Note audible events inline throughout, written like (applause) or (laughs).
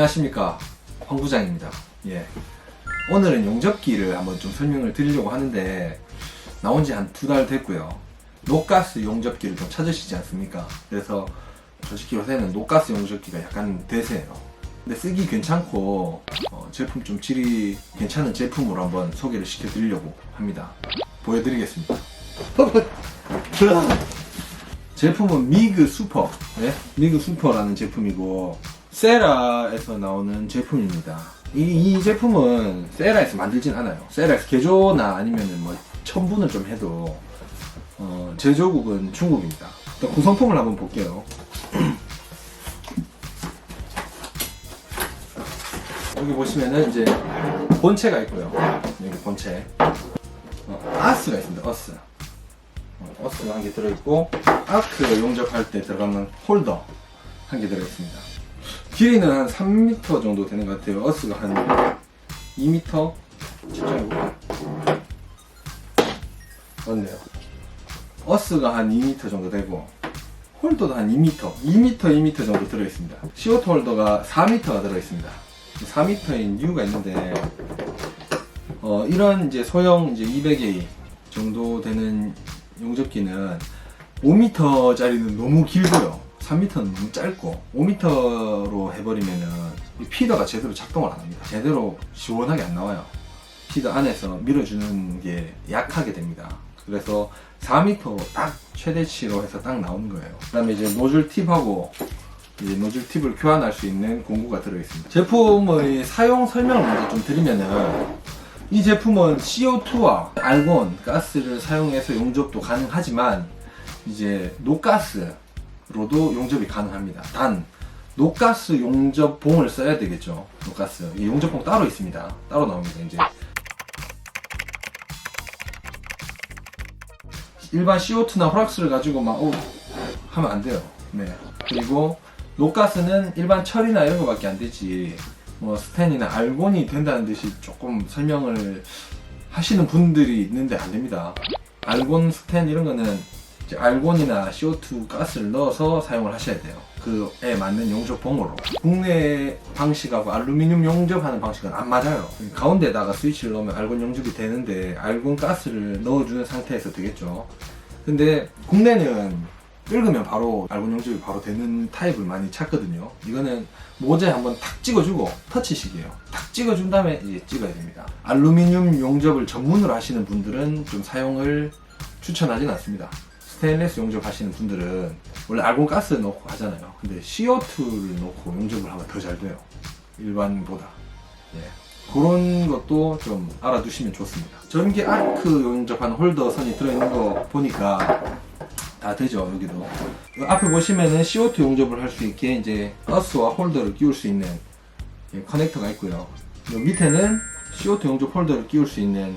안녕하십니까 황 부장입니다. 예. 오늘은 용접기를 한번 좀 설명을 드리려고 하는데 나온 지 한 두 달 됐고요. 노가스 용접기를 좀 찾으시지 않습니까? 그래서 솔직히 요새는 노가스 용접기가 약간 대세예요. 근데 쓰기 괜찮고 어, 제품 좀 질이 괜찮은 제품으로 한번 소개를 시켜드리려고 합니다. 보여드리겠습니다. (laughs) 제품은 미그 슈퍼, 네? 미그 슈퍼라는 제품이고 세라에서 나오는 제품입니다. 이, 이 제품은 세라에서 만들진 않아요. 세라에서 개조나 아니면은 뭐 첨분을 좀 해도 어, 제조국은 중국입니다. 일단 구성품을 한번 볼게요. (clears throat) 여기 보시면은 이제 본체가 있고요. 여기 본체. 어, 아스가 있습니다. 어스. 어, 어스가 한 개 들어있고 아크 용접할 때 들어가는 홀더 한 개 들어있습니다. 길이는 한 3m 정도 되는 것 같아요. 어스가 한 2m? 측정해볼까요? 맞네요. 어스가 한 2m 정도 되고 홀더도 한 2m, 2m, 2m 정도 들어있습니다. CO2 홀더가 4m가 들어있습니다. 4m인 이유가 있는데 어, 이런 이제 소형 이제 200A 정도 되는 용접기는 5m짜리는 너무 길고요. 3m는 너무 짧고 5m로 해버리면은 이 피더가 제대로 작동을 안 합니다. 제대로 시원하게 안 나와요. 피더 안에서 밀어주는 게 약하게 됩니다. 그래서 4m 딱 최대치로 해서 딱 나오는 거예요. 그 다음에 이제 노즐 팁하고 이제 노즐 팁을 교환할 수 있는 공구가 들어있습니다. 제품의 사용 설명을 먼저 좀 드리면은 이 제품은 CO2와 알곤 가스를 사용해서 용접도 가능하지만 이제 노가스 로도 용접이 가능합니다. 단 노가스 용접봉을 써야 되겠죠. 노가스 이 용접봉 따로 있습니다. 따로 나옵니다. 이제 일반 CO2나 프락스를 가지고 막 어, 하면 안 돼요. 네. 그리고 노가스는 일반 철이나 이런 거밖에 안 되지. 뭐 스텐이나 알곤이 된다는 듯이 조금 설명을 하시는 분들이 있는데 안 됩니다. 알곤, 스텐 이런 거는 알곤이나 CO2 가스를 넣어서 사용을 하셔야 돼요. 그에 맞는 용접 봉으로. 국내 방식하고 알루미늄 용접하는 방식은 안 맞아요. 가운데다가 스위치를 넣으면 알곤 용접이 되는데 알곤 가스를 넣어주는 상태에서 되겠죠. 근데 국내는 긁으면 바로 알곤 용접이 바로 되는 타입을 많이 찾거든요. 이거는 모자에 한번 탁 찍어주고 터치식이에요. 탁 찍어준 다음에 이제 찍어야 됩니다. 알루미늄 용접을 전문으로 하시는 분들은 좀 사용을 추천하진 않습니다. 스테인레스 용접 하시는 분들은 원래 알곤 가스 넣고 하잖아요. 근데 CO2를 넣고 용접을 하면 더 잘 돼요. 일반보다. 예. 그런 것도 좀 알아두시면 좋습니다. 전기 아크 용접한 홀더 선이 들어있는 거 보니까 다 되죠 여기도 이 앞에 보시면은 CO2 용접을 할 수 있게 이제 가스와 홀더를 끼울 수 있는 예, 커넥터가 있고요 이 밑에는 CO2 용접 홀더를 끼울 수 있는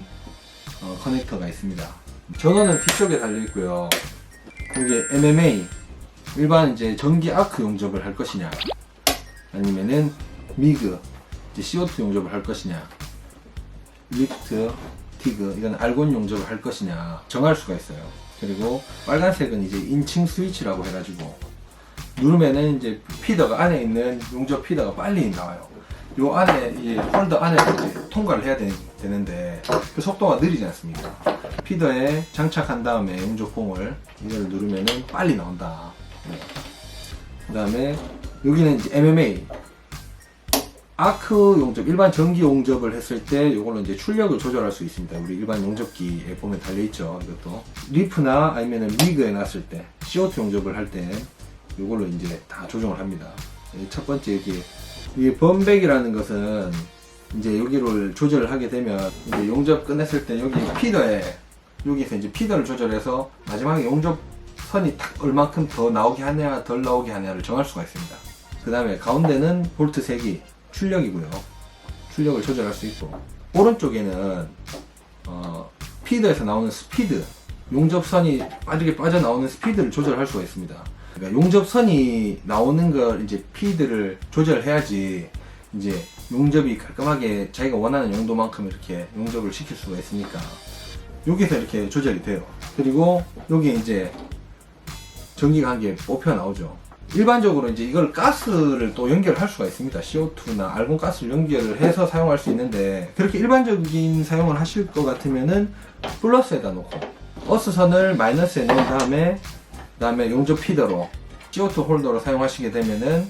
어, 커넥터가 있습니다 전원은 뒤쪽에 달려 있고요. 이게 MMA 일반 이제 전기 아크 용접을 할 것이냐 아니면은 미그 이제 CO2 용접을 할 것이냐 리프트 티그 이건 알곤 용접을 할 것이냐 정할 수가 있어요. 그리고 빨간색은 이제 인칭 스위치라고 해가지고 누르면은 이제 피더가 안에 있는 용접 피더가 빨리 나와요. 요 안에 이 홀더 안에 통과를 해야 되, 는 데 그 속도가 느리지 않습니까? 피더에 장착한 다음에 용접봉을 이걸 누르면은 빨리 나온다. 네. 그 다음에 여기는 이제 MMA 아크 용접, 일반 전기 용접을 했을 때 이걸로 이제 출력을 조절할 수 있습니다. 우리 일반 용접기에 보면 달려 있죠. 이것도. 리프나 아니면 미그에 놨을 때, CO2 용접을 할 때 이걸로 이제 다 조정을 합니다. 이첫 번째 여기, 이 범백이라는 것은 이제 여기를 조절을 하게 되면 이제 용접 끝냈을 때 여기 피더에 여기서 이제 피더를 조절해서 마지막에 용접 선이 딱 얼만큼 더 나오게 하냐 덜 나오게 하냐를 정할 수가 있습니다. 그 다음에 가운데는 볼트 색이 출력이고요. 출력을 조절할 수 있고 오른쪽에는 어, 피드에서 나오는 스피드 용접선이 빠르게 빠져나오는 스피드를 조절할 수가 있습니다. 그러니까 용접선이 나오는 걸 이제 피드를 조절해야지 이제 용접이 깔끔하게 자기가 원하는 용도만큼 이렇게 용접을 시킬 수가 있으니까 여기서 이렇게 조절이 돼요. 그리고 여기 이제 전기가 한 개 뽑혀 나오죠. 일반적으로 이제 이걸 가스를 또 연결할 수가 있습니다. CO2나 알곤 가스를 연결을 해서 사용할 수 있는데 그렇게 일반적인 사용을 하실 것 같으면은 플러스에다 놓고 어스선을 마이너스에 넣은 다음에 그 다음에 용접 피더로 CO2 홀더로 사용하시게 되면은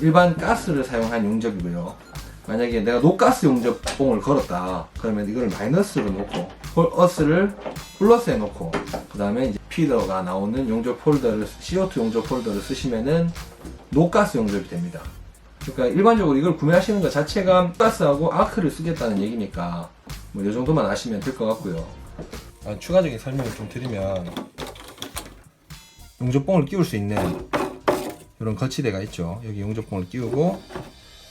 일반 가스를 사용한 용접이고요. 만약에 내가 노가스 용접 봉을 걸었다 그러면 이걸 마이너스로 놓고 홀- 어스를 플러스에 놓고 그 다음에 이제 피더가 나오는 용접 폴더를 CO2 용접 폴더를 쓰시면은 노가스 용접이 됩니다. 그러니까 일반적으로 이걸 구매하시는 것 자체가 가스하고 아크를 쓰겠다는 얘기니까 뭐 이 정도만 아시면 될 것 같고요. 아, 추가적인 설명을 좀 드리면 용접봉을 끼울 수 있는 이런 거치대가 있죠. 여기 용접봉을 끼우고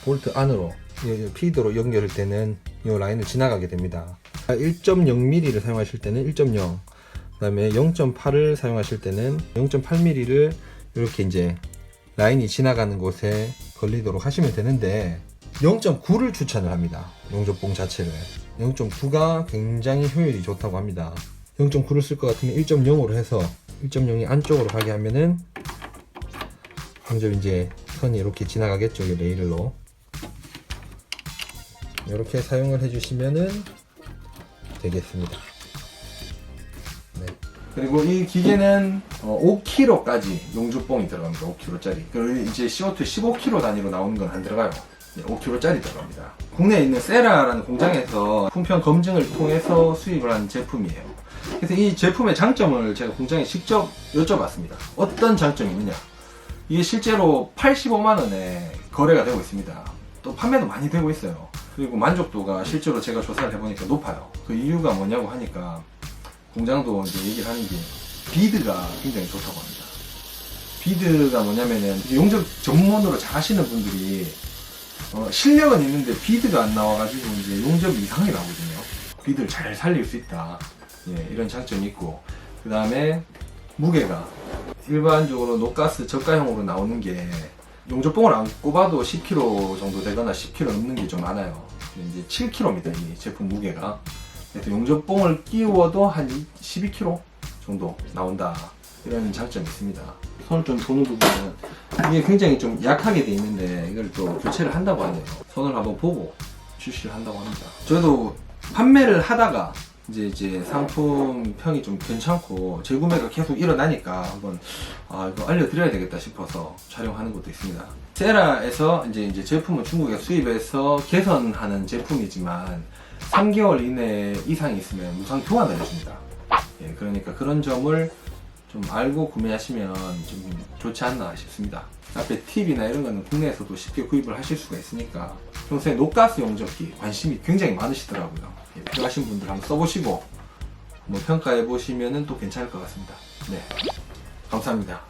볼트 안으로 이 피드로 연결할 때는 이 라인을 지나가게 됩니다. 1.0mm를 사용하실 때는 1.0, 그 다음에 0.8을 사용하실 때는 0.8mm를 이렇게 이제 라인이 지나가는 곳에 걸리도록 하시면 되는데 0.9를 추천을 합니다. 용접봉 자체를 0.9가 굉장히 효율이 좋다고 합니다. 0.9를 쓸 것 같으면 1.0으로 해서 1.0이 안쪽으로 가게 하면은 먼저 이제 선이 이렇게 지나가겠죠, 이 레일로. 이렇게 사용을 해주시면은 되겠습니다. 네. 그리고 이 기계는 5kg까지 용접봉이 들어갑니다. 5kg짜리. 그리고 이제 CO2 15kg 단위로 나오는 건 안 들어가요. 5kg짜리 들어갑니다. 국내에 있는 세라라는 공장에서 품평 검증을 통해서 수입을 한 제품이에요. 그래서 이 제품의 장점을 제가 공장에 직접 여쭤봤습니다. 어떤 장점이 있느냐? 이게 실제로 85만 원에 거래가 되고 있습니다. 또 판매도 많이 되고 있어요. 그리고 만족도가 실제로 제가 조사를 해보니까 높아요. 그 이유가 뭐냐고 하니까 공장도 이제 얘기를 하는 게 비드가 굉장히 좋다고 합니다. 비드가 뭐냐면은 용접 전문으로 잘 하시는 분들이 어, 실력은 있는데 비드가 안 나와가지고 이제 용접이 이상하게 나오거든요. 비드를 잘 살릴 수 있다. 예, 이런 장점이 있고 그 다음에 무게가 일반적으로 노가스 저가형으로 나오는 게 용접봉을 안 꼽아도 10kg 정도 되거나 10kg 넘는 게 좀 많아요. 이제 7kg입니다. 이 제품 무게가. 그래서 용접봉을 끼워도 한 12kg 정도 나온다. 이런 장점이 있습니다. 손을 좀 보는 부분은 이게 굉장히 좀 약하게 돼 있는데 이걸 또 교체를 한다고 하네요. 손을 한번 보고 출시를 한다고 합니다. 저도 판매를 하다가 이제 이제 상품 평이 좀 괜찮고 재구매가 계속 일어나니까 한번 아 이거 알려드려야 되겠다 싶어서 촬영하는 것도 있습니다. 세라에서 이제 이제 제품을 중국에 수입해서 개선하는 제품이지만 3개월 이내 이상이 있으면 무상 교환을 해줍니다. 예, 그러니까 그런 점을 좀 알고 구매하시면 좀 좋지 않나 싶습니다. 앞에 팁이나 이런 거는 국내에서도 쉽게 구입을 하실 수가 있으니까 평소에 노가스 용접기 관심이 굉장히 많으시더라고요. 예, 필요하신 분들 한번 써보시고 뭐 평가해 보시면 또 괜찮을 것 같습니다. 네, 감사합니다.